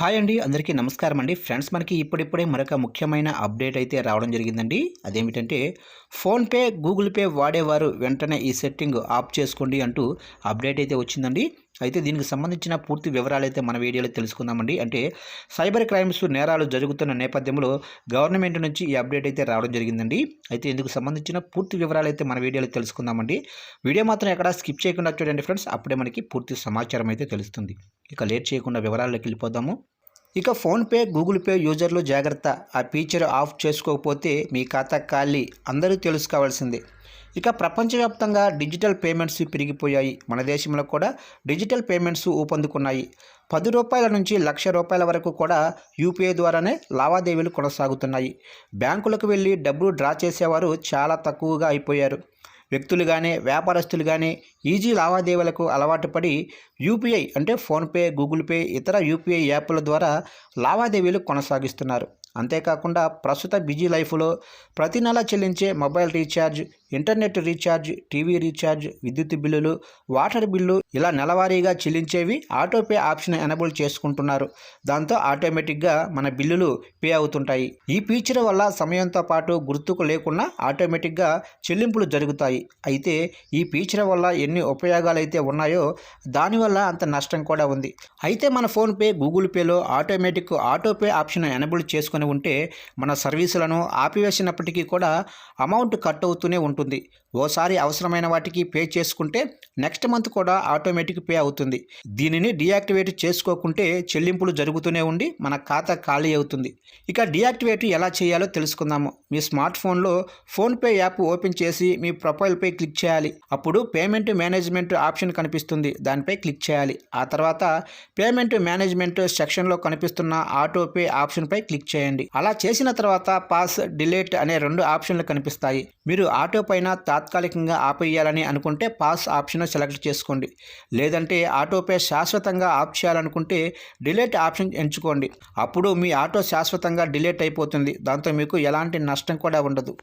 Hi అండి అందరికీ నమస్కారం అండి. ఫ్రెండ్స్ మనకి ఇప్పుడిప్పుడే మరొక ముఖ్యమైన అప్డేట్ అయితే రావడం జరిగిందండి. అదేమిటంటే ఫోన్పే గూగుల్ పే వాడేవారు వెంటనే ఈ సెట్టింగ్ ఆఫ్ చేసుకోండి అంటూ అప్డేట్ అయితే వచ్చిందండి. అయితే దీనికి సంబంధించిన పూర్తి వివరాలు అయితే మన వీడియోలో తెలుసుకుందామండి. అంటే సైబర్ క్రైమ్స్ నేరాలు జరుగుతున్న నేపథ్యంలో గవర్నమెంట్ నుంచి ఈ అప్డేట్ అయితే రావడం జరిగిందండి. అయితే ఇందుకు సంబంధించిన పూర్తి వివరాలు అయితే మన వీడియోలో తెలుసుకుందామండి. వీడియో మాత్రం ఎక్కడ స్కిప్ చేయకుండా చూడండి ఫ్రెండ్స్. అప్పుడే మనకి పూర్తి సమాచారం అయితే తెలుస్తుంది. ఇక లేట్ చేయకుండా వివరాల్లోకి వెళ్ళిపోదాము. ఇక ఫోన్పే గూగుల్ పే యూజర్లు జాగ్రత్త. ఆ ఫీచర్ ఆఫ్ చేసుకోకపోతే మీ ఖాతా ఖాళీ. అందరూ తెలుసుకోవాల్సిందే. ఇక ప్రపంచవ్యాప్తంగా డిజిటల్ పేమెంట్స్ పెరిగిపోయాయి. మన దేశంలో కూడా డిజిటల్ పేమెంట్స్ ఊపందుకున్నాయి. పది రూపాయల నుంచి లక్ష రూపాయల వరకు కూడా యూపీఐ ద్వారానే లావాదేవీలు కొనసాగుతున్నాయి. బ్యాంకులకు వెళ్ళి డబ్బులు డ్రా చేసేవారు చాలా తక్కువగా అయిపోయారు. వ్యక్తులు కానీ వ్యాపారస్తులు కానీ ఈజీ లావాదేవీలకు అలవాటు పడి యూపీఐ అంటే ఫోన్పే గూగుల్ పే ఇతర యూపీఐ యాప్ల ద్వారా లావాదేవీలు కొనసాగిస్తున్నారు. అంతేకాకుండా ప్రస్తుత బిజీ లైఫ్లో ప్రతి నెల చెల్లించే mobile recharge internet recharge TV recharge విద్యుత్ బిల్లులు వాటర్ బిల్లు ఇలా నెలవారీగా చెల్లించేవి ఆటోపే ఆప్షన్ ఎనబుల్ చేసుకుంటున్నారు. దాంతో ఆటోమేటిక్గా మన బిల్లులు పే అవుతుంటాయి. ఈ ఫీచర్ వల్ల సమయంతో పాటు గుర్తుకు లేకుండా ఆటోమేటిక్గా చెల్లింపులు జరుగుతాయి. అయితే ఈ ఫీచర్ వల్ల ఎన్ని ఉపయోగాలు అయితే ఉన్నాయో దానివల్ల అంత నష్టం కూడా ఉంది. అయితే మన ఫోన్పే గూగుల్ పేలో ఆటోమేటిక్ ఆటోపే ఆప్షన్ ఎనబుల్ చేసుకుని ఉంటే మన సర్వీసులను ఆపివేసినప్పటికీ కూడా అమౌంట్ కట్ అవుతూనే ఉంటుంది. ఉంటుంది. ఓసారి అవసరమైన వాటికి పే చేసుకుంటే నెక్స్ట్ మంత్ కూడా ఆటోమేటిక్ పే అవుతుంది. దీనిని డియాక్టివేట్ చేసుకోకుంటే చెల్లింపులు జరుగుతూనే ఉండి మన ఖాతా ఖాళీ అవుతుంది. ఇక డియాక్టివేట్ ఎలా చేయాలో తెలుసుకుందాము. మీ స్మార్ట్ ఫోన్లో ఫోన్పే యాప్ ఓపెన్ చేసి మీ ప్రొఫైల్పై క్లిక్ చేయాలి. అప్పుడు పేమెంట్ మేనేజ్మెంట్ ఆప్షన్ కనిపిస్తుంది. దానిపై క్లిక్ చేయాలి. ఆ తర్వాత పేమెంట్ మేనేజ్మెంట్ సెక్షన్లో కనిపిస్తున్న ఆటోపే ఆప్షన్పై క్లిక్ చేయండి. అలా చేసిన తర్వాత పాస్ డిలేట్ అనే రెండు ఆప్షన్లు కనిపిస్తాయి. మీరు ఆటో పైన తాత్కాలికంగా ఆపేయాలని అనుకుంటే పాస్ ఆప్షన్ సెలెక్ట్ చేసుకోండి. లేదంటే ఆటోపే శాశ్వతంగా ఆఫ్ చేయాలనుకుంటే డిలేట్ ఆప్షన్ ఎంచుకోండి. అప్పుడు మీ ఆటో శాశ్వతంగా డిలేట్ అయిపోతుంది. దాంతో మీకు ఎలాంటి నష్టం కూడా ఉండదు.